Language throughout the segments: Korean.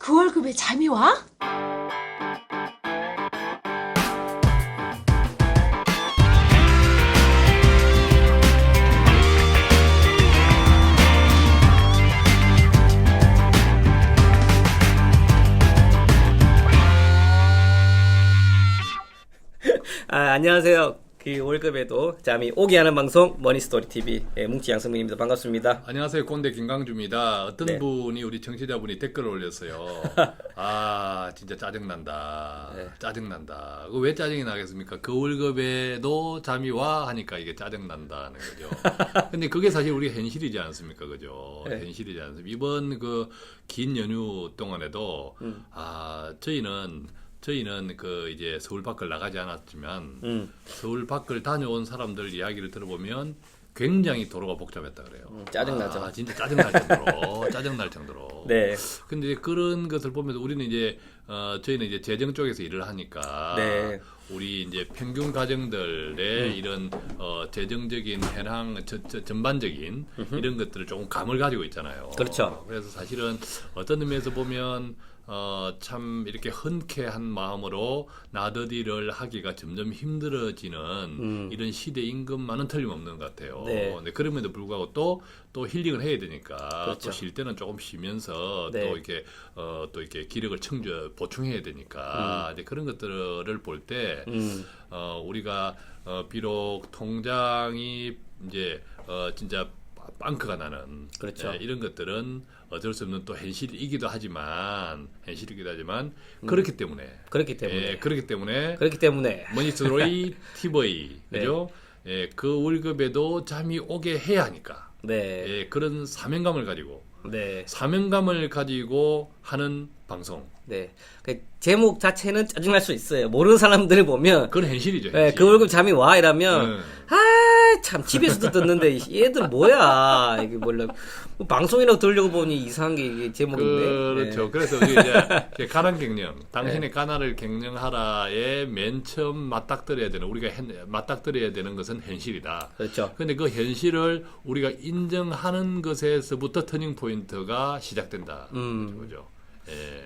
그 월급에 잠이 와? 아, 안녕하세요. 그 월급에도 잠이 오게 하는 방송 머니스토리 TV 예, 뭉치 양승민입니다. 반갑습니다. 안녕하세요. 꼰대 김강주입니다. 어떤 네. 분이 우리 청취자분이 댓글을 올렸어요. 아 진짜 짜증난다. 네. 짜증난다. 그 왜 짜증이 나겠습니까? 그 월급에도 잠이 와 하니까 이게 짜증난다는 거죠. 근데 그게 사실 우리 현실이지 않습니까? 그죠? 네. 현실이지 않습니까? 이번 그 긴 연휴 동안에도 음. 아 저희는 저희는 그 이제 서울 밖을 나가지 않았지만 음, 서울 밖을 다녀온 사람들 이야기를 들어보면 굉장히 도로가 복잡했다 그래요. 음, 짜증나죠. 아, 진짜 짜증날 정도로 짜증날 정도로. 네, 근데 그런 것을 보면서 우리는 이제 어 저희는 이제 재정 쪽에서 일을 하니까 네. 우리 이제 평균 가정들의 이런 어 재정적인 현황 저, 저, 전반적인 이런 것들을 조금 감을 가지고 있잖아요. 그렇죠. 그래서 사실은 어떤 의미에서 보면 어, 참 이렇게 흔쾌한 마음으로 나더디를 하기가 점점 힘들어지는 이런 시대 임금만은 틀림없는 것 같아요. 음. 네. 근데 그럼에도 불구하고 또, 또 힐링을 해야 되니까 그렇죠. 또쉴 때는 조금 쉬면서 네. 또 이렇게 어, 또 이렇게 기력을 청저 보충해야 되니까 이제 그런 것들을 볼때 음, 어, 우리가 어, 비록 통장이 이제 어, 진짜 빵크가 나는 그렇죠. 예, 이런 것들은 어쩔 수 없는 또 현실이기도 하지만 현실이기도 하지만 그렇기 때문에 그렇기 음. 때문에 예, 그렇기 때문에 그렇기 때문에 TV 네. 그죠? 예, 그 월급에도 잠이 오게 해야 하니까 네, 예, 그런 사명감을 가지고 네, 사명감을 가지고 하는 방송 네. 그 제목 자체는 짜증날 수 있어요. 모르는 사람들 보면 그건 현실이죠. 예, 현실. 그 월급 잠이 와 이러면 응. 아, 참 집에서도 듣는데 이 얘들 뭐야 이게 몰라 뭐 방송이라고 들려고 보니 이상한 게 이게 제목인데. 그렇죠. 네. 그래서 이제 가난 경영, 당신의 가난을 경영하라에 맨 처음 맞닥뜨려야 되는 우리가 hen- 맞닥뜨려야 되는 것은 현실이다. 그렇죠. 근데 그 현실을 우리가 인정하는 것에서부터 터닝 포인트가 시작된다. 음. 그죠. 예.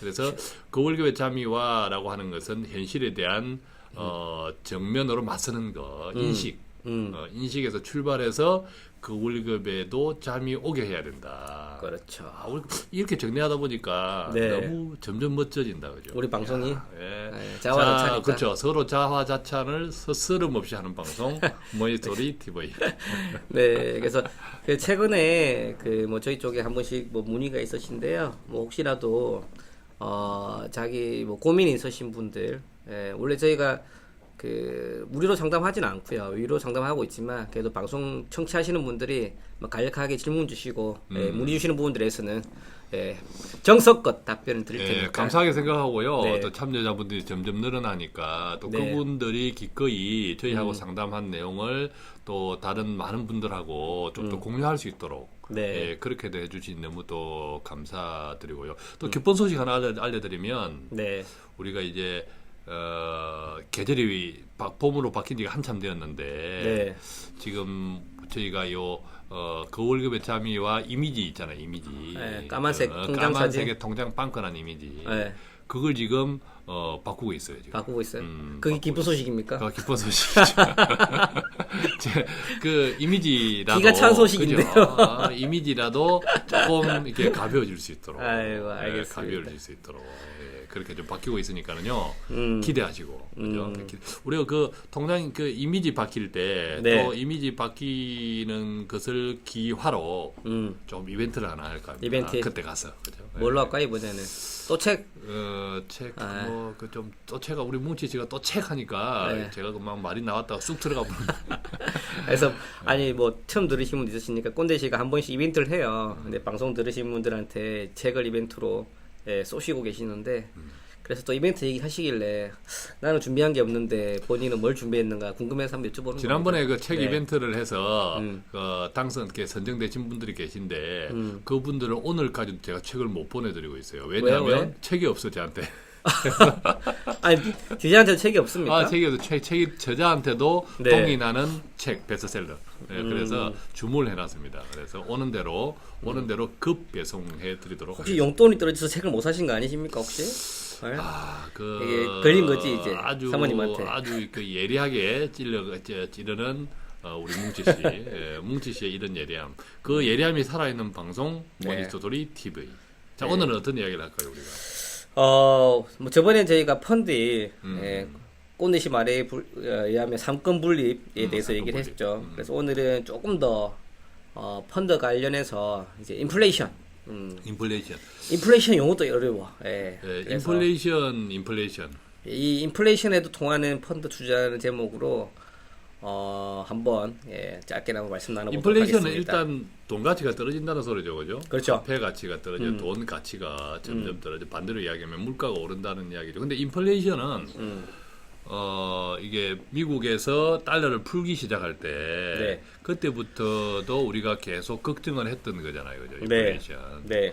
그래서 그 월급의 잠이 와라고 하는 것은 현실에 대한 어, 정면으로 맞서는 거, 인식, 음. 어, 인식에서 출발해서 그 월급에도 잠이 오게 해야 된다. 그렇죠. 아, 이렇게 정리하다 보니까 네. 너무 점점 멋져진다, 그죠? 우리 방송이 야, 예. 네, 자화자찬이니까. 그렇죠. 서로 자화자찬을 서스름 없이 하는 방송 모니터리 TV. 네, 그래서 그 최근에 그 뭐 저희 쪽에 한 번씩 뭐 문의가 있으신데요. 뭐 혹시라도 어 자기 뭐 고민이 있으신 분들, 예, 원래 저희가 그 무료로 상담하진 않고요. 위로 상담하고 있지만 그래도 방송 청취하시는 분들이 뭐 간략하게 질문 주시고 예, 음. 문의 주시는 부분들에서는 예, 정석껏 답변을 드릴 예, 테니까. 감사하게 생각하고요. 네. 또 참여자분들이 점점 늘어나니까 또 네. 그분들이 기꺼이 저희하고 음. 상담한 내용을 또 다른 많은 분들하고 좀더 공유할 수 있도록 음. 네. 예, 그렇게도 해주신 너무 또 감사드리고요. 또 기쁜 소식 하나 알려, 알려드리면 네, 우리가 이제 어, 계절이 바- 봄으로 바뀐 지가 한참 되었는데 네, 지금 저희가 요 어, 그 월급의 잠이와 이미지 있잖아요, 이미지. 네, 까만색 어, 통장 까만색의 사진. 통장 빵끈한 이미지. 네, 그걸 지금 어, 바꾸고 있어요, 지금. 바꾸고 있어요. 음, 그게 바꾸고 기쁜 소식입니까? 그 기쁜 소식이죠. 제, 그 이미지라도 기가 찬 소식인데요. 아, 이미지라도 조금 이렇게 가벼워질 수 있도록. 아이고, 예, 알겠습니다. 가벼워질 수 있도록. 예, 그렇게 좀 바뀌고 있으니까는요. 음. 기대하시고. 그죠? 음. 기- 우리가 그 통장 그 이미지 바뀔 때또 네. 이미지 바뀌는 것을 기화로 음. 좀 이벤트를 하나 할까 합니다. 이벤트. 그때 가서. 그죠? 뭘로 예. 할까 이번에는 또 책. 어, 책, 아. 뭐, 그 좀, 또 책가 우리 뭉치 씨가 또 책 하니까, 네. 제가 그막 말이 나왔다가 쑥 들어가 보는. 그래서 아니 뭐 처음 들으신 분 있으시니까 꼰대 씨가 한 번씩 이벤트를 해요. 근데 방송 들으신 분들한테 책을 이벤트로 예, 쏘시고 계시는데 그래서 또 이벤트 얘기하시길래 나는 준비한 게 없는데 본인은 뭘 준비했는가 궁금해서 한번 여쭤보는 지난번에 그책 네. 이벤트를 해서, 음. 그 당선, 이렇게 선정되신 분들이 계신데, 음. 그분들은 오늘까지도 제가 책을 못 보내드리고 있어요. 왜냐하면 왜요? 왜? 책이 없어, 저한테. 아니 디자인한테 책이 없습니까? 아, 책에도 책, 책 저자한테도 네. 동이 나는 책 베스트셀러. 네, 음. 그래서 주문을 해놨습니다. 그래서 오는 대로 오는 대로 급 배송해 드리도록 혹시 하겠습니다. 용돈이 떨어져서 책을 못 사신 거 아니십니까 혹시? 네? 아, 그 이게 걸린 거지, 이제, 아주 사모님한테. 아주 그 예리하게 찔러 찌- 찌르는 어, 우리 뭉치 씨, 예, 뭉치 씨의 이런 예리함. 그 예리함이 살아있는 방송 네. 머니스토리 TV. 자 네. 오늘은 어떤 이야기를 할까요 우리가? 어, 뭐 저번에 저희가 펀드, 음. 예, 꽃내시 말에 불- 어, 의하면 삼권 분립에 음, 대해서 삼권 얘기를 분립. 했죠. 음. 그래서 오늘은 조금 더 어, 펀드 관련해서 이제 인플레이션, 음, 인플레이션. 인플레이션 용어도 어려워. 예, 예, 그래서 인플레이션, 인플레이션. 이 인플레이션에도 통하는 펀드 투자라는 제목으로 어, 한번 예, 짧게나마 말씀 나눠보도록 인플레이션은 하겠습니다. 일단 돈 가치가 떨어진다는 소리죠, 그죠? 그렇죠. 화폐 가치가 떨어져, 음. 돈 가치가 점점 떨어져. 반대로 이야기하면 물가가 오른다는 이야기죠. 근데 인플레이션은 음, 어 이게 미국에서 달러를 풀기 시작할 때 네. 그때부터도 우리가 계속 걱정을 했던 거잖아요, 그죠? 네. 인플레이션. 네,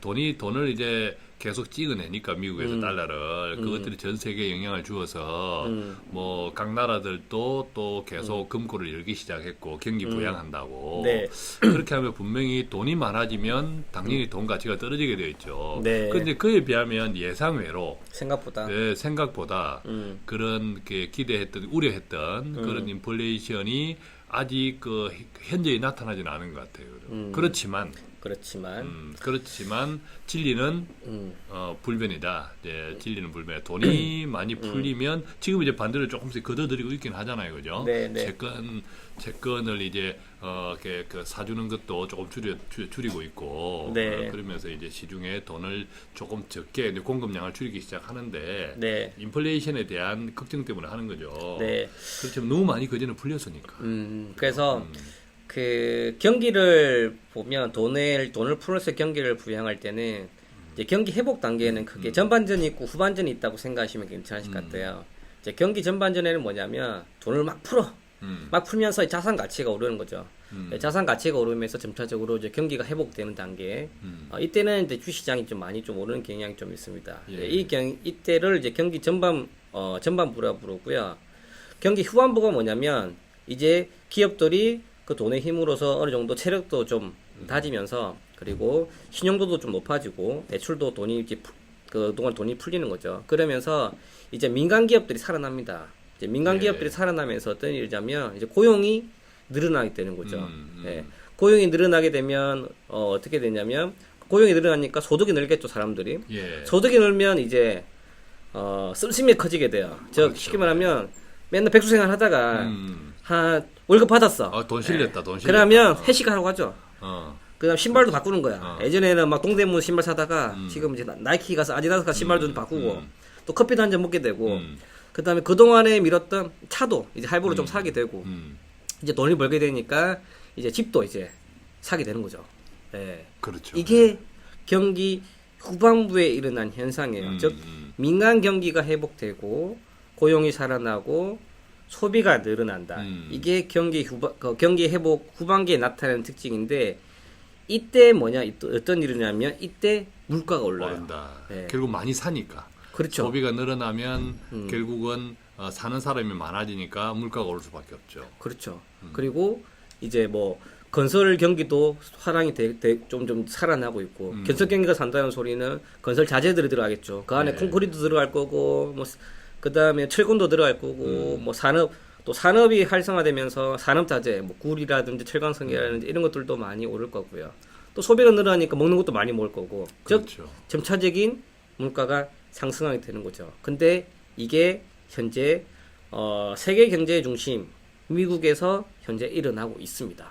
돈이 돈을 이제 계속 찍어내니까 미국에서 음. 달러를 그것들이 전 세계에 영향을 주어서 음. 뭐각 나라들도 또 계속 금고를 열기 시작했고 경기 부양한다고 네. 그렇게 하면 분명히 돈이 많아지면 당연히 돈 가치가 떨어지게 되어 있죠. 네. 그런데 그에 비하면 예상외로 생각보다. 네, 생각보다 음, 그런 게 기대했던 우려했던 그런 인플레이션이 아직 그 현재에 나타나지는 않은 것 같아요. 음. 그렇지만 그렇지만, 음, 그렇지만 진리는 음, 어, 불변이다. 이제 진리는 불변. 돈이 많이 풀리면 지금 이제 반대로 조금씩 걷어들이고 있긴 하잖아요, 그죠? 네, 네. 채권 채권을 이제 어, 이렇게 그 사주는 것도 조금 줄여 줄- 줄이고 있고 네. 어, 그러면서 이제 시중에 돈을 조금 적게 공급량을 줄이기 시작하는데 네, 인플레이션에 대한 걱정 때문에 하는 거죠. 네. 그렇지만 너무 많이 그전에 풀렸으니까. 음, 그래서 음. 그 경기를 보면 돈을 돈을 풀어서 경기를 부양할 때는 이제 경기 회복 단계에는 크게 전반전이 있고 후반전이 있다고 생각하시면 괜찮으실 것 같아요. 이제 경기 전반전에는 뭐냐면 돈을 막 풀어 음. 막 풀면서 자산 가치가 오르는 거죠. 음. 네, 자산 가치가 오르면서 점차적으로 이제 경기가 회복되는 단계. 음. 어, 이때는 이제 주시장이 좀 많이 좀 오르는 경향이 좀 있습니다. 예. 네, 이 경, 이때를 이제 경기 전반 어, 전반부라 부르고요. 경기 후반부가 뭐냐면 이제 기업들이 그 돈의 힘으로서 어느 정도 체력도 좀 다지면서 그리고 신용도도 좀 높아지고 대출도 돈이 이제 푸- 그동안 돈이 풀리는 거죠. 그러면서 이제 민간 기업들이 살아납니다. 이제 민간 예. 기업들이 살아나면서 어떤 일이냐면 이제 고용이 늘어나게 되는 거죠. 음, 음. 예. 고용이 늘어나게 되면 어, 어떻게 되냐면 고용이 늘어나니까 소득이 늘겠죠 사람들이. 예. 소득이 늘면 이제 어, 씀씀이 커지게 돼요. 즉 그렇죠. 쉽게 말하면 맨날 백수 생활 하다가 음. 한 월급 받았어. 아, 돈 실렸다, 돈 실렸다. 그러면 회식하라고 하죠. 어. 그다음 신발도 바꾸는 거야. 어. 예전에는 막 동대문 신발 사다가 음. 지금 이제 나- 나이키 가서 아디다스 가서 신발도 음, 바꾸고 음. 또 커피도 한 잔 먹게 되고 음. 그다음에 그 동안에 밀었던 차도 이제 할부로 좀 사게 되고 음. 이제 돈을 벌게 되니까 이제 집도 이제 사게 되는 거죠. 예. 그렇죠. 이게 경기 후반부에 일어난 현상이에요. 음, 즉 음. 민간 경기가 회복되고 고용이 살아나고 소비가 늘어난다. 음. 이게 경기 후반 그 경기 회복 후반기에 나타나는 특징인데 이때 뭐냐 어떤 일이냐면 이때 물가가 올라요. 네. 결국 많이 사니까. 그렇죠. 소비가 늘어나면 음. 결국은 어, 사는 사람이 많아지니까 물가가 오를 수밖에 없죠. 그렇죠. 음. 그리고 이제 뭐 건설 경기도 화랑이 좀좀 살아나고 있고 음. 건설 경기가 산다는 소리는 건설 자재들이 들어가겠죠. 그 안에 네. 콘크리트 들어갈 거고 뭐 그 다음에 철근도 들어갈 거고 음. 뭐 산업 또 산업이 활성화되면서 산업 자재 뭐 굴이라든지 철강성이라든지 이런 것들도 많이 오를 거고요. 또 소비가 늘어나니까 먹는 것도 많이 먹을 거고 즉 그렇죠. 점차적인 물가가 상승하게 되는 거죠. 근데 이게 현재 어, 세계 경제의 중심 미국에서 현재 일어나고 있습니다.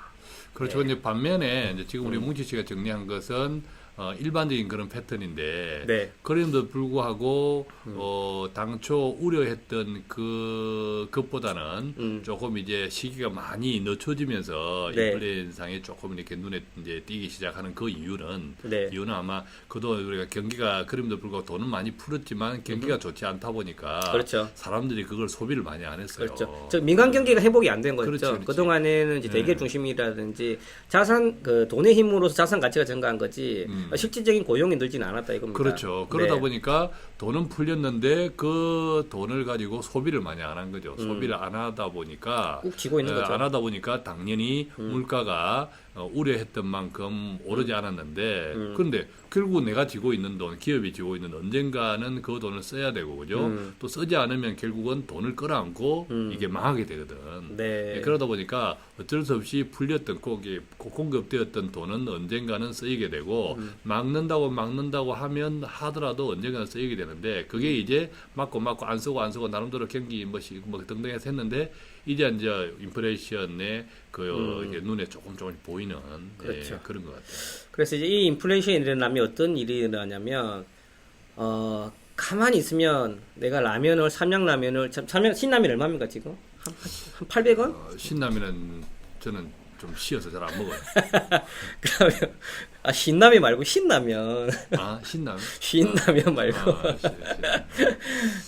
그렇죠. 네. 근데 반면에 이제 지금 음. 우리 뭉치 씨가 정리한 것은 어, 일반적인 그런 패턴인데 네. 음. 그럼에도 불구하고 어, 당초 우려했던 그 것보다는 음. 조금 이제 시기가 많이 늦춰지면서 네. 인플레이션상에 조금 이렇게 눈에 이제 띄기 시작하는 그 이유는 네. 이유는 아마 그도 우리가 경기가 그럼에도 불구하고 돈은 많이 풀었지만 경기가 좋지 않다 보니까 그렇죠. 사람들이 그걸 소비를 많이 안 했어요. 그렇죠. 즉 민간 경기가 회복이 안 된 거죠. 그렇지, 그렇지. 그동안에는 이제 네. 대기업 중심이라든지 자산 그 돈의 힘으로서 자산 가치가 증가한 거지. 음. 실질적인 고용이 늘지는 않았다 이겁니다. 그렇죠. 그러다 네. 보니까 돈은 풀렸는데 그 돈을 가지고 소비를 많이 안 한 거죠. 소비를 안 하다 보니까 꾹 쥐고 있는 어, 거죠. 음. 안 하다 보니까 당연히 물가가 어, 우려했던 만큼 오르지 않았는데 음. 그런데 결국 내가 지고 있는 돈, 기업이 지고 있는 언젠가는 그 돈을 써야 되고 그죠? 음. 또 쓰지 않으면 결국은 돈을 끌어안고 이게 망하게 되거든. 네. 예, 그러다 보니까 어쩔 수 없이 풀렸던 꼭이 공급되었던 돈은 언젠가는 쓰이게 되고 음. 막는다고 막는다고 하면 하더라도 언젠가는 쓰이게 되는데 그게 이제 막고 막고 안 쓰고 안 쓰고 나름대로 경기 뭐시 뭐 등등해서 했는데 이제 이제 인플레이션의 그 이게 눈에 조금 조금 보이는 예, 음. 그렇죠. 그런 것 같아요. 그래서 이제 이 인플레이션이 일어나면 어떤 일이 일어나냐면 어 가만히 있으면 내가 라면을 삼양 라면을 참 삼양 신라면 얼마입니까 지금 한, 한 800원? 어, 신라면은 저는 좀 쉬어서 잘 안 먹어요. 그러면 아 신라면 말고 신라면 아 신라면? 신라면 말고 아,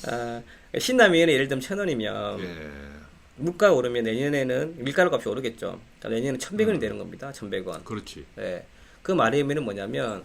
아, 신라면이 예를 들면 천 원이면 예. 물가가 오르면 내년에는 밀가루 값이 오르겠죠. 그러니까 내년에는 천백 원이 되는 겁니다. 천백 원. 그렇지. 예. 그 말이면 뭐냐면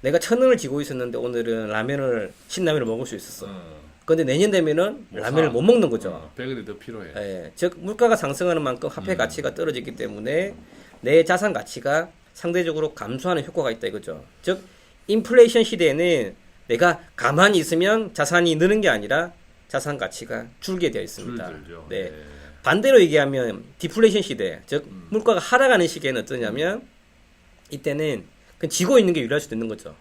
내가 천 원을 지고 있었는데 오늘은 라면을 신라면을 먹을 수 있었어. 어, 근데 내년 되면은 못 라면을 사. 못 먹는 거죠. 어, 100원이 더 필요해. 예. 즉 물가가 상승하는 만큼 화폐 음. 가치가 떨어지기 때문에 내 자산 가치가 상대적으로 감소하는 효과가 있다 이거죠. 즉 인플레이션 시대에는 내가 가만히 있으면 자산이 느는 게 아니라 자산 가치가 줄게 되어 있습니다. 줄들죠. 네. 예. 반대로 얘기하면 디플레이션 시대, 즉 음. 물가가 하락하는 시기에는 어떠냐면 이때는 그 지고 있는 게 유리할 수도 있는 거죠.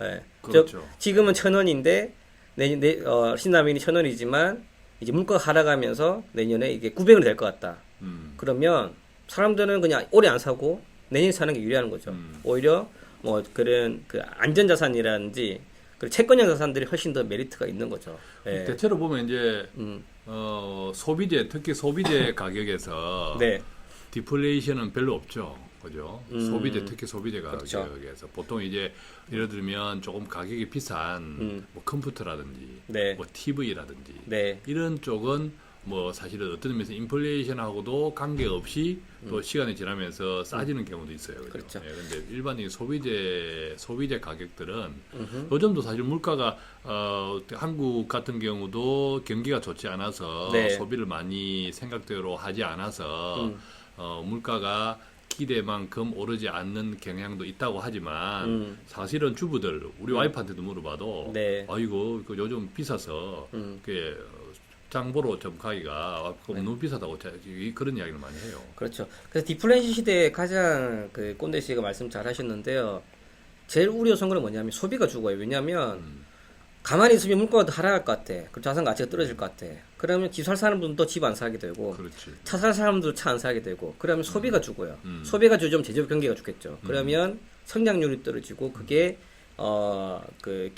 예. 즉 그렇죠. 지금은 천 원인데 내년 내, 어, 신라면이 천 원이지만 이제 물가가 하락하면서 내년에 이게 900원이 될것 같다. 음. 그러면 사람들은 그냥 올해 안 사고 내년에 사는 게 유리한 거죠. 음. 오히려 뭐 그런 그 안전자산이라든지 그 채권형 자산들이 훨씬 더 메리트가 있는 거죠. 예. 대체로 보면 이제 음. 어, 소비재 특히 소비재 가격에서 네. 디플레이션은 별로 없죠. 그죠? 음. 소비재 특히 소비재 그렇죠. 가격에서 보통 이제 예를 들면 조금 가격이 비싼 음. 뭐 컴퓨터라든지 네. 뭐 TV라든지 네. 이런 쪽은 뭐 사실은 어떤 의미에서 인플레이션하고도 관계없이 음. 또 시간이 지나면서 싸지는 경우도 있어요. 그죠? 그렇죠. 예, 근데 일반적인 소비재 소비재 가격들은 음흠. 요즘도 사실 물가가 어, 한국 같은 경우도 경기가 좋지 않아서 네. 소비를 많이 생각대로 하지 않아서 음. 어, 물가가 기대만큼 오르지 않는 경향도 있다고 하지만 음. 사실은 주부들 우리 와이프한테도 물어봐도 네. 아이고 그 요즘 비싸서 음. 그게 장 보러 좀 가기가 네. 너무 비싸다고 자- 이- 그런 이야기를 많이 해요. 그렇죠. 그래서 디플레이션 시대에 가장 그 꼰대 씨가 말씀 잘 하셨는데요. 제일 우려스러운 건 뭐냐면 소비가 죽어요. 왜냐하면 음. 가만히 있으면 물가가 더 하락할 것 같아. 그리고 자산 가치가 떨어질 것 같아. 그러면 집 살 사람들도 집 안 사게 되고. 차 살 사람도 차 안 사게 되고 그러면 소비가 죽어요. 음. 소비가 죽으면 제조업 경기가 죽겠죠. 그러면 성장률이 떨어지고 그게 어그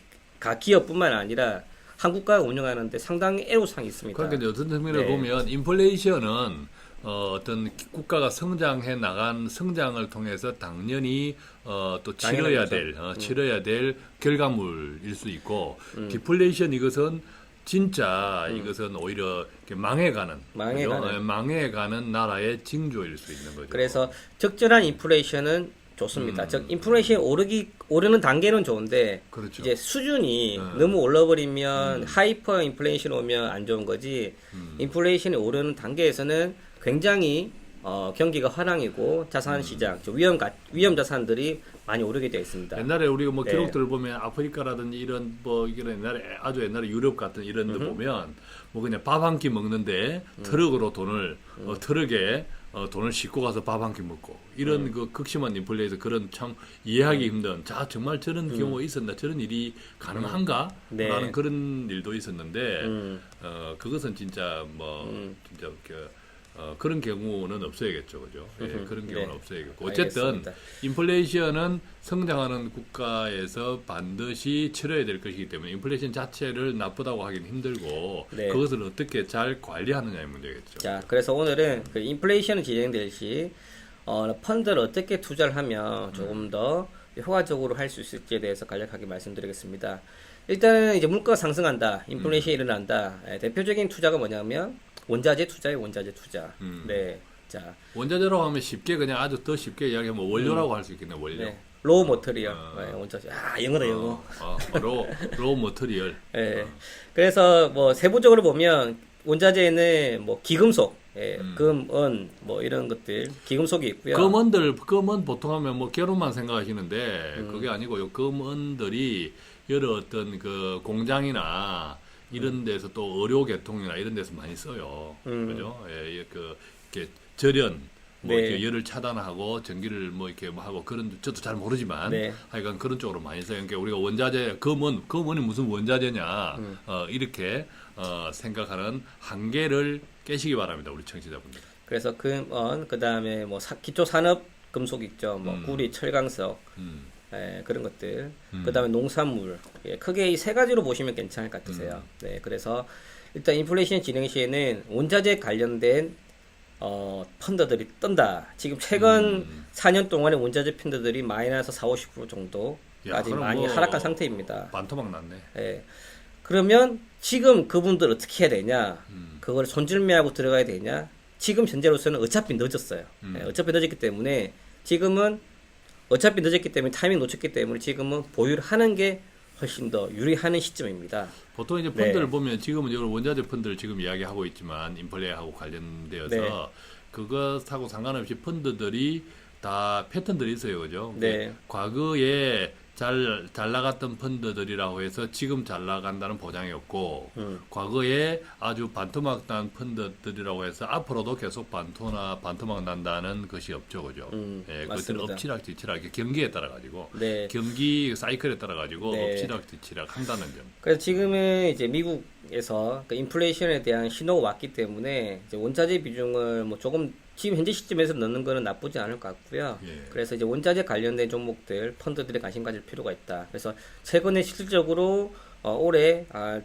기업뿐만 아니라 한국가가 운영하는데 상당히 애로사항이 있습니다. 그러니까 어떤 측면을 네. 보면 인플레이션은 어, 어떤 국가가 성장해 나간 성장을 통해서 당연히 어, 또 치러야. 될 음. 어, 치러야 될 결과물일 수 있고 디플레이션 이것은 진짜 이것은 오히려 망해가는 음. 망해가는. 그죠? 예, 망해가는 나라의 징조일 수 있는 거죠. 그래서 적절한 인플레이션은 좋습니다. 음. 즉 인플레이션이 오르기 오르는 단계는 좋은데 그렇죠. 이제 수준이 음. 너무 올라버리면 하이퍼 인플레이션 오면 안 좋은 거지. 음. 인플레이션이 오르는 단계에서는 굉장히 어, 경기가 화랑이고 음. 자산 시장, 즉 위험 가, 위험 자산들이 많이 오르게 되어 있습니다. 옛날에 우리가 뭐 네. 기록들을 보면 아프리카라든지 이런 뭐 이런 옛날에 아주 옛날에 유럽 같은 이런 데 보면 뭐 그냥 밥 한 끼 먹는데 음. 트럭으로 돈을 어, 트럭에 어, 돈을 싣고 가서 밥 한 끼 먹고 이런 음. 그 극심한 인플레이션 그런 참 이해하기 힘든 자 정말 저런 경우가 있었나 저런 일이 가능한가 음. 네. 라는 그런 일도 있었는데 음, 어 그것은 진짜 뭐 음. 진짜 그 어, 그런 경우는 없어야겠죠, 그죠? 예. 그런 경우는 네. 없어야겠고 어쨌든 알겠습니다. 인플레이션은 성장하는 국가에서 반드시 치러야 될 것이기 때문에 인플레이션 자체를 나쁘다고 하긴 힘들고 네. 그것을 어떻게 잘 관리하느냐의 문제겠죠. 자, 그래서 오늘은 그 인플레이션이 진행될 시 어, 펀드를 어떻게 투자를 하면 조금 더 효과적으로 할 수 있을지에 대해서 간략하게 말씀드리겠습니다. 일단은 이제 물가가 상승한다, 인플레이션이 일어난다. 예, 대표적인 투자가 뭐냐면 원자재 투자예요, 원자재 투자. 음. 네, 자, 원자재로 하면 쉽게 그냥 아주 더 쉽게 이야기하면 원료라고 할수 있겠네, 원료. 네. 로우 머터리얼 어. 예, 원자재. 아 영어다 영어. 어, 어, 로, 로 머터리얼. 예. 그래서 뭐 세부적으로 보면 원자재에는 뭐 기금속, 예, 음. 금, 은, 뭐 이런 것들 기금속이 있고요. 금은들 금은 보통 하면 뭐 결혼만 생각하시는데 음. 그게 아니고 요. 금은들이 여러 어떤 그 공장이나 이런 데서 또 의료 계통이나 이런 데서 많이 써요. 음. 그죠? 예, 예, 그 이렇게 절연 뭐 네. 이렇게 열을 차단하고 전기를 뭐 이렇게 뭐 하고 그런 저도 잘 모르지만 네. 하여간 그런 쪽으로 많이 써요. 그러니까 우리가 원자재 금은 금은이 무슨 원자재냐 음. 어, 이렇게 어, 생각하는 한계를 깨시기 바랍니다. 우리 청취자분들. 그래서 금은 그 다음에 뭐 사- 기초 산업 금속 있죠. 뭐 음. 구리, 철강석, 음. 예, 그런 것들. 음. 그 다음에 농산물. 예, 크게 이 세 가지로 보시면 괜찮을 것 같으세요. 네, 그래서 일단 인플레이션 진행 시에는 원자재 관련된 어, 펀드들이 뜬다. 지금 최근 음. 4년 동안의 원자재 펀드들이 마이너스 4, 50% 야, 정도까지 그럼 많이 뭐 하락한 상태입니다. 반토막 났네. 예. 그러면 지금 그분들 어떻게 해야 되냐? 음. 그걸 손질매하고 들어가야 되냐? 지금 현재로서는 어차피 늦었어요. 음. 예, 어차피 늦었기 때문에 지금은 어차피 늦었기 때문에 타이밍 놓쳤기 때문에 지금은 보유를 하는 게 훨씬 더 유리하는 시점입니다. 보통 이제 네. 펀드를 보면 지금은 여러 원자재 펀드를 지금 이야기하고 있지만 인플레하고 관련되어서 네. 그것하고 상관없이 펀드들이 다 패턴들이 있어요, 그죠? 네. 과거에 잘, 잘 나갔던 펀드들이라고 해서 지금 잘 나간다는 보장이 없고, 음. 과거에 아주 반토막 난 펀드들이라고 해서 앞으로도 계속 반토나 반토막 난다는 것이 없죠, 그죠? 음, 예, 그것들은. 엎치락뒤치락 경기에 따라 가지고 네. 경기 사이클에 따라 가지고 네. 엎치락뒤치락 한다는 점. 그래서 지금은 이제 미국에서 그 인플레이션에 대한 신호가 왔기 때문에 이제 원자재 비중을 뭐 조금 지금 현재 시점에서 넣는 거는 나쁘지 않을 것 같고요. 예. 그래서 이제 원자재 관련된 종목들 펀드들에 관심 가질 필요가 있다. 그래서 최근에 실질적으로 어, 올해 아,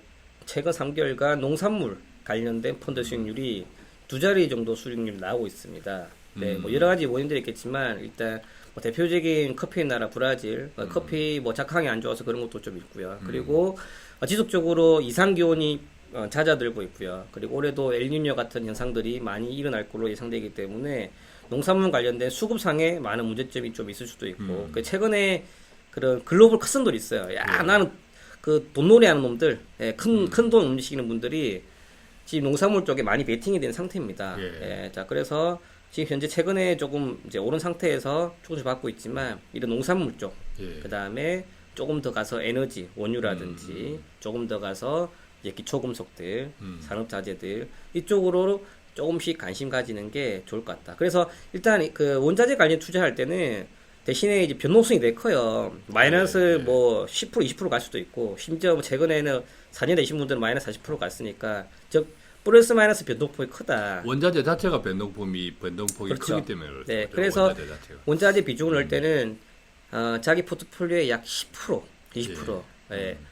최근 3개월간 농산물 관련된 펀드 수익률이 두 자리 정도 수익률이 나오고 있습니다. 네, 뭐 음. 여러 가지 원인들이 있겠지만 일단 뭐 대표적인 커피의 나라 브라질 어, 커피 뭐 작황이 안 좋아서 그런 것도 좀 있고요. 그리고 어, 지속적으로 이상 기온이 어, 잦아들고 있고요. 그리고 올해도 엘니뇨 같은 현상들이 많이 일어날 걸로 예상되기 때문에 농산물 관련된 수급상에 많은 문제점이 좀 있을 수도 있고 음. 그 최근에 그런 글로벌 커슨들이 있어요. 야 네. 나는 그 돈놀이하는 놈들, 예, 음. 큰큰돈 움직이는 분들이 지금 농산물 쪽에 많이 베팅이 된 상태입니다. 예. 예, 자 그래서 지금 현재 최근에 조금 이제 오른 상태에서 조금씩 받고 있지만 이런 농산물 쪽, 예. 그 다음에 조금 더 가서 에너지, 원유라든지 음. 조금 더 가서 이제 기초금속들, 음. 산업자재들 이쪽으로 조금씩 관심 가지는 게 좋을 것 같다. 그래서 일단 그 원자재 관련 투자할 때는 대신에 이제 변동성이 되게 커요. 마이너스 네, 네. 뭐 10% 20%갈 수도 있고 심지어 뭐 최근에는 4년 내신 분들은 마이너스 40% 갔으니까 즉 플러스 마이너스 변동폭이 크다. 원자재 자체가 변동폭이 변동폭이 그렇죠. 크기 때문에 그렇죠. 네, 그래서 원자재. 원자재 비중을 음. 넣을 때는 어, 자기 포트폴리오의 약 10%, 20% 예,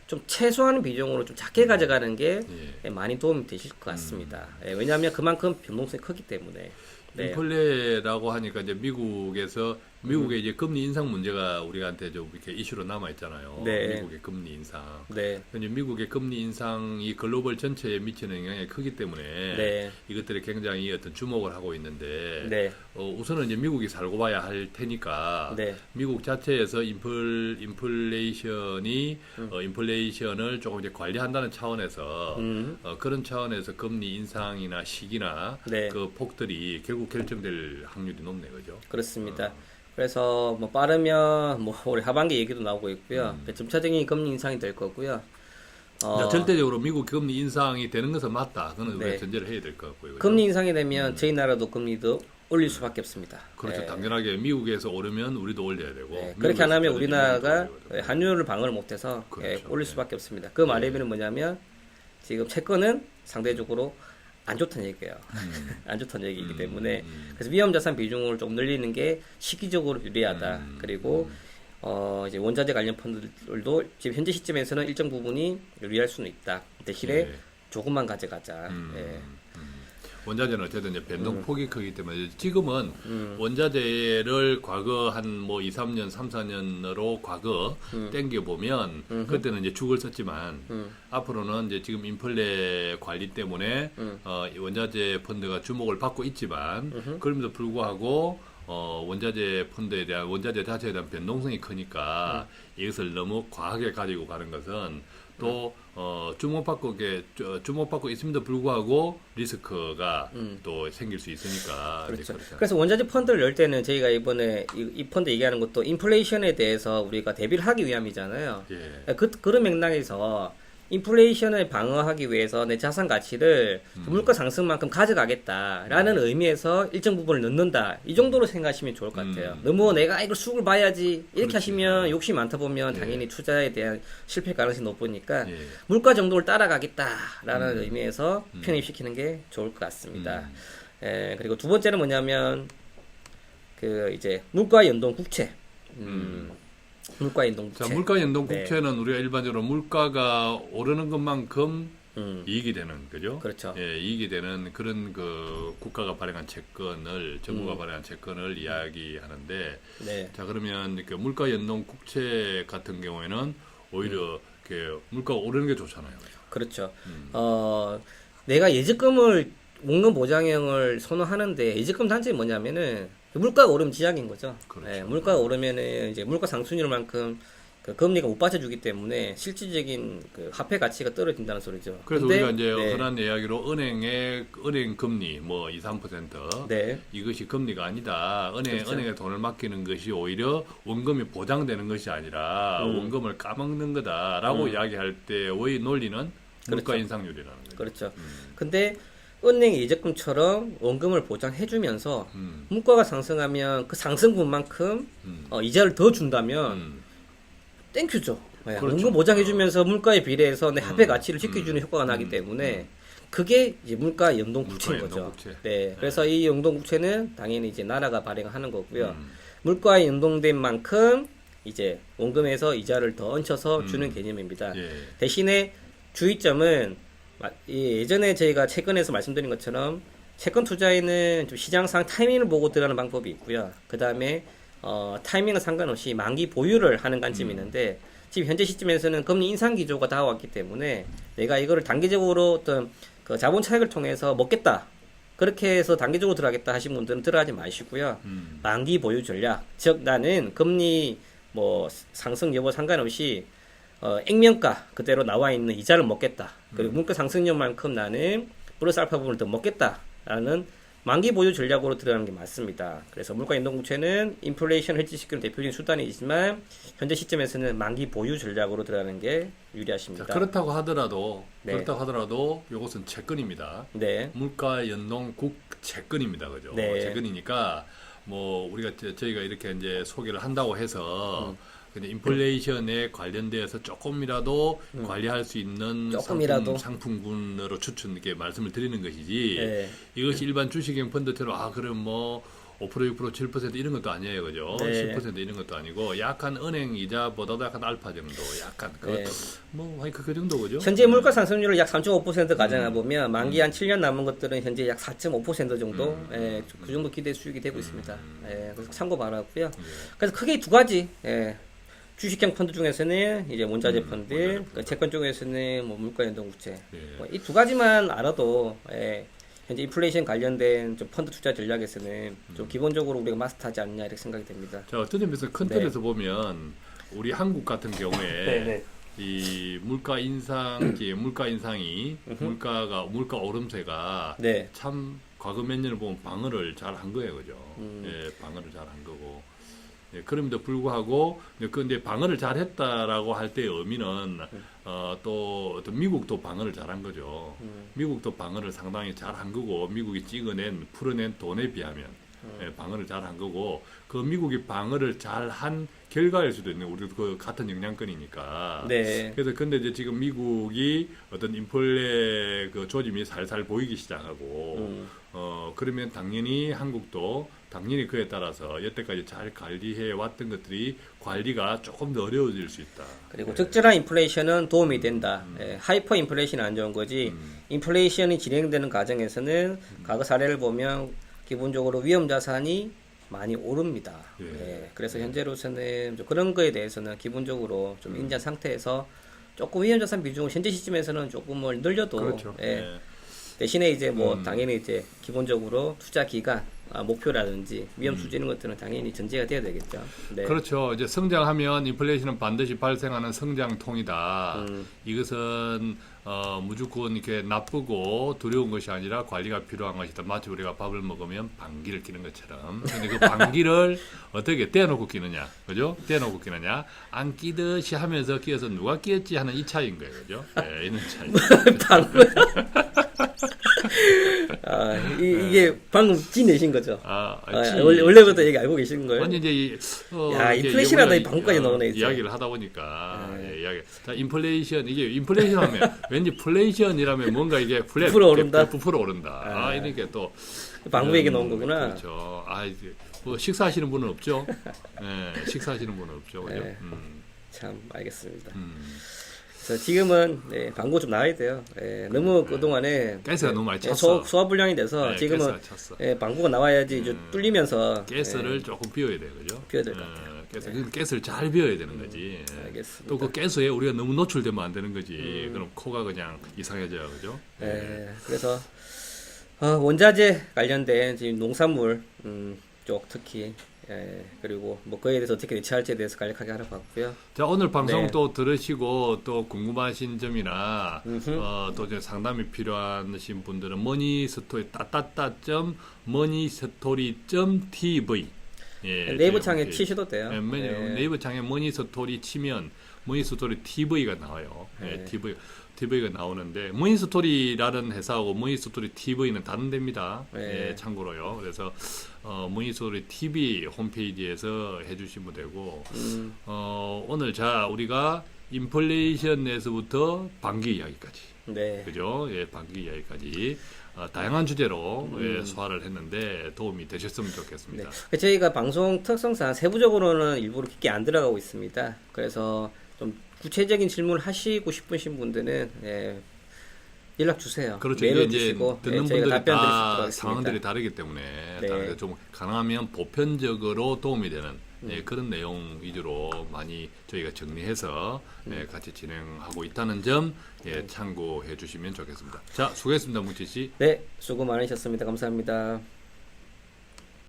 좀 최소한 비중으로 좀 작게 가져가는 게 예. 예, 많이 도움이 되실 것 같습니다. 예, 왜냐하면 그만큼 변동성이 크기 때문에. 네. 인플레라고 하니까 이제 미국에서 미국의 이제 금리 인상 문제가 우리한테 좀 이렇게 이슈로 남아 있잖아요. 네. 미국의 금리 인상. 네, 현재 미국의 금리 인상이 글로벌 전체에 미치는 영향이 크기 때문에 네, 이것들이 굉장히 어떤 주목을 하고 있는데 네, 어, 우선은 이제 미국이 살고 봐야 할 테니까 네, 미국 자체에서 인플 인플레이션이 음. 어, 인플레이션을 조금 이제 관리한다는 차원에서 음, 어, 그런 차원에서 금리 인상이나 시기나 네. 그 폭들이 결국 결정될 확률이 높네 그죠? 그렇습니다. 어. 그래서 뭐 빠르면 뭐 올해 하반기 얘기도 나오고 있고요. 음. 점차적인 금리 인상이 될 거고요. 어, 자, 절대적으로 미국 금리 인상이 되는 것은 맞다. 그거는 네. 우리가 전제를 해야 될 것 같고요. 그죠? 금리 인상이 되면 저희 나라도 금리도 올릴 수밖에 없습니다. 음. 그렇죠. 예. 당연하게 미국에서 오르면 우리도 올려야 되고 네, 그렇게 안 하면 우리나라가 되고. 환율을 방어를 못해서 그렇죠. 예, 올릴 네. 수밖에 없습니다. 그 말의미는 뭐냐면 지금 채권은 상대적으로 안 좋다는 얘기예요. 음. 안 좋다는 얘기이기 음, 때문에 음. 그래서 위험 자산 비중을 좀 늘리는 게 시기적으로 유리하다. 음, 그리고 어 이제 원자재 관련 펀드들도 지금 현재 시점에서는 일정 부분이 유리할 수는 있다. 대신에 예. 조금만 가져가자. 음, 예. 음. 원자재는 어쨌든 이제 변동 폭이 크기 때문에 지금은 음. 원자재를 과거 한 뭐 2, 3년, 3, 4년으로 과거 땡겨 보면. 그때는 이제 죽을 썼지만 음. 앞으로는 이제 지금 인플레 관리 때문에 음. 어, 이 원자재 펀드가 주목을 받고 있지만. 그럼에도 불구하고 어, 원자재 펀드에 대한 원자재 자체에 대한 변동성이 크니까 이것을 너무 과하게 가지고 가는 것은 또 어, 주목받고 게 주- 주목받고 있음에도 불구하고 리스크가 또 생길 수 있으니까 그렇죠. 그래서 원자재 펀드를 열 때는 저희가 이번에 이, 이 펀드 얘기하는 것도 인플레이션에 대해서 우리가 대비를 하기 위함이잖아요. 예. 그, 그런 맥락에서 인플레이션을 방어하기 위해서 내 자산 가치를 음. 물가 상승만큼 가져가겠다라는 의미에서 일정 부분을 넣는다. 이 정도로 생각하시면 좋을 것 같아요. 음. 너무 내가 이걸 수익을 봐야지 이렇게 그렇지. 하시면 욕심 많다 보면 예. 당연히 투자에 대한 실패 가능성이 높으니까 예. 물가 정도를 따라가겠다라는 음. 의미에서 편입시키는 게 좋을 것 같습니다. 음. 에, 그리고 두 번째는 뭐냐면 그 이제 물가 연동 국채. 음. 물가 연동 자, 국채. 물가 연동 네. 국채는 우리가 일반적으로 물가가 오르는 것만큼 음. 이익이 되는 거죠. 그렇죠. 예, 이익이 되는 그런 그 국가가 발행한 채권을 정부가 음. 발행한 채권을 이야기하는데 네. 자 그러면 그 물가 연동 국채 같은 경우에는 오히려 그 물가가 오르는 게 좋잖아요. 그렇죠. 음. 어, 내가 예적금을 목금 보장형을 선호하는데 예적금 단점이 뭐냐면은 물가가 오르면 지약인 거죠. 그렇죠. 예, 물가가 오르면은 이제 물가 상승률만큼 그 금리가 못 받쳐주기 때문에 실질적인 그 화폐 가치가 떨어진다는 소리죠. 그래서 근데, 우리가 이제 네, 흔한 이야기로 은행의 은행 금리 뭐 2, 3% 네, 이것이 금리가 아니다. 은행 그렇죠. 은행에 돈을 맡기는 것이 오히려 원금이 보장되는 것이 아니라 음. 원금을 까먹는 거다라고 음. 이야기할 때의 논리는 물가 그렇죠. 인상률이라는 거죠. 그렇죠. 음. 근데 은행 예적금처럼 원금을 보장해주면서 음. 물가가 상승하면 그 상승분만큼 음. 어, 이자를 더 준다면 음. 땡큐죠. 네, 그렇죠. 원금 보장해주면서 물가에 비례해서 내 화폐 음, 가치를 지켜주는 음, 효과가 나기 음, 때문에 그게 이제 물가 연동 국채인 연동 거죠. 국채. 네, 그래서 이 연동 국채는 당연히 이제 나라가 발행하는 거고요. 음. 물가에 연동된 만큼 이제 원금에서 이자를 더 얹혀서 음. 주는 개념입니다. 예. 대신에 주의점은 예전에 저희가 채권에서 말씀드린 것처럼 채권 투자에는 좀 시장상 타이밍을 보고 들어가는 방법이 있고요. 그 다음에 어, 타이밍은 상관없이 만기 보유를 하는 관점이 있는데 지금 현재 시점에서는 금리 인상 기조가 다가왔기 때문에 내가 이거를 단기적으로 어떤 그 자본 차익을 통해서 먹겠다. 그렇게 해서 단기적으로 들어가겠다 하신 분들은 들어가지 마시고요. 음. 만기 보유 전략. 즉 나는 금리 뭐 상승 여부 상관없이 어, 액면가 그대로 나와 있는 이자를 먹겠다. 그리고 물가 상승률만큼 나는 플러스 알파 부분을 더 먹겠다라는 만기 보유 전략으로 들어가는 게 맞습니다. 그래서 물가 연동국채는 인플레이션 해지시키는 대표적인 수단이지만 현재 시점에서는 만기 보유 전략으로 들어가는 게 자, 유리하십니다. 그렇다고 하더라도 네. 그렇다고 하더라도 이것은 채권입니다. 네. 물가 연동 국 채권입니다. 그죠? 네. 채권이니까 뭐 우리가 저- 저희가 이렇게 이제 소개를 한다고 해서 음. 근데 인플레이션에 관련돼서 조금이라도 관리할 수 있는 음. 조금이라도. 상품, 상품 군으로 추천 이렇게 말씀을 드리는 것이지 네. 이것이 일반 주식형 펀드처럼 아 그럼 뭐 5% 6% 7% 이런 것도 아니에요 그죠 네. 10% 이런 것도 아니고 약간 은행 이자보다도 약간 알파 정도 약간 네. 그뭐 그, 그 정도 그죠 현재 물가 상승률을 약 3.5% 가정해 보면 만기 한 7년 남은 것들은 현재 약 4.5% 정도 음. 예, 그 정도 기대 수익이 되고 있습니다. 예, 그래서 참고 바라고요. 예. 그래서 크게 두 가지 예, 주식형 펀드 중에서는 이제 원자재 음, 펀드, 원자재 펀드. 그 채권 쪽에서는 뭐 물가 연동 국채. 예. 뭐이두 가지만 알아도 예, 현재 인플레이션 관련된 좀 펀드 투자 전략에서는 음. 좀 기본적으로 우리가 마스터하지 않냐 이렇게 생각이 됩니다. 자 어떤 점에서 큰 네. 틀에서 보면 우리 한국 같은 경우에 이 물가 인상, 이 물가 인상이. 물가가 물가 오름세가 네. 참 과거 몇 년을 보면 방어를 잘 한 거예요, 그죠? 음. 예, 방어를 잘 한 거고. 예, 그럼에도 불구하고 근데 방어를 잘 했다라고 할 때의 의미는 어, 또 어떤 미국도 방어를 잘한 거죠. 음. 미국도 방어를 상당히 잘한 거고 미국이 찍어낸 풀어낸 돈에 비하면 음. 예, 방어를 잘한 거고 그 미국이 방어를 잘한 결과일 수도 있는 우리도 그 같은 영향권이니까. 네. 그래서 근데 이제 지금 미국이 어떤 인플레 그 조짐이 살살 보이기 시작하고 음. 어 그러면 당연히 한국도 당연히 그에 따라서 여태까지 잘 관리해 왔던 것들이 관리가 조금 더 어려워질 수 있다. 그리고 예. 적절한 인플레이션은 도움이 된다. 예, 하이퍼 인플레이션은 안 좋은 거지. 음. 인플레이션이 진행되는 과정에서는 과거 사례를 보면 기본적으로 위험 자산이 많이 오릅니다. 예. 예, 그래서 현재로서는 좀 그런 거에 대해서는 기본적으로 좀 인지한 상태에서 조금 위험 자산 비중을 현재 시점에서는 조금을 늘려도 그렇죠. 예, 예. 대신에 이제 뭐 음. 당연히 이제 기본적으로 투자 기간 아, 목표라든지 위험 수준 이런 것들은 당연히 전제가 돼야 되겠죠. 네. 그렇죠. 이제 성장하면 인플레이션은 반드시 발생하는 성장통이다. 음. 이것은 어, 무조건 이렇게 나쁘고 두려운 것이 아니라 관리가 필요한 것이다. 마치 우리가 밥을 먹으면 방귀를 끼는 것처럼. 근데 그 방귀를 어떻게 떼어놓고 끼느냐, 그죠? 떼어놓고 끼느냐, 안 끼듯이 하면서 끼어서 누가 끼었지 하는 이 차이인 거예요, 그죠? 네, 있는 차이. 방금 아, 이, 게 방금 지내신 거죠. 아, 아, 치- 원래 원래부터 얘기 알고 계신 거예요? 완전 이제 이, 어, 야, 이게 인플레이션하다 이 방금까지 어, 나오네, 이제. 이야기를 하다 보니까 네. 예, 이야기. 자, 인플레이션 이게 인플레이션 하면 왠지 플레이션이라면 뭔가 이게 플랫 부풀어 오른다? 부풀어 오른다. 아, 아. 이렇게 또 방금 얘기 나온 음, 거구나. 그렇죠. 아, 이제 뭐 식사하시는 분은 없죠. 예, 식사하시는 분은 없죠. 그죠? 네. 음, 참 알겠습니다. 음. 그래서 지금은 네, 광고 좀 나와야 돼요. 예, 너무 그동안에 가스가 너무 많이 예, 찼어. 소, 소화불량이 돼서 네, 지금은 가스가. 예, 방구가 나와야지 좀 음. 뚫리면서 가스를 조금 비워야 돼, 그죠? 비워야 될것 예, 가스, 그 가스를 잘 비워야 되는 거지. 예, 예. 알겠습니다. 또 그 가스에 우리가 너무 노출되면 안 되는 거지. 음. 그럼 코가 그냥 이상해져요, 그죠? 예, 그래서 어, 원자재 관련된 지금 농산물 음, 쪽 특히 예, 그리고 뭐 그에 대해서 어떻게 대처할지에 대해서 간략하게 알아봤고요. 자 오늘 방송 네. 또 들으시고 또 궁금하신 점이나 음흠. 어, 또 상담이 필요하신 분들은 머니스토리 따따따점 머니스토리.점 tv 예, 네이버 제 창에 홈페이지. 치셔도 돼요. 예, 매- 예. 네이버 창에 머니스토리 치면 머니스토리 TV가 나와요. 예, 네. TV TV가 나오는데 머니스토리라는 회사하고 머니스토리 TV는 다른 데입니다. 네. 예, 참고로요. 그래서 어, 머니스토리 TV 홈페이지에서 해주시면 되고 음, 어, 오늘 자 우리가 인플레이션에서부터 방기 이야기까지 네. 그죠? 예, 방기 이야기까지 어, 다양한 주제로 음. 예, 소화를 했는데 도움이 되셨으면 좋겠습니다. 네. 저희가 방송 특성상 세부적으로는 일부러 깊게 안 들어가고 있습니다. 그래서 좀 구체적인 질문을 하시고 싶으신 분들은 예, 연락 주세요. 그렇죠. 메일을 이제 주시고 예, 듣는 저희가 분들이 답변 다. 상황들이 다르기 때문에 네. 좀 가능하면 보편적으로 도움이 되는 음. 예, 그런 내용 위주로 많이 저희가 정리해서 음. 예, 같이 진행하고 있다는 점 예, 참고해 주시면 좋겠습니다. 자, 수고했습니다, 뭉치 씨. 네, 수고 많으셨습니다. 감사합니다.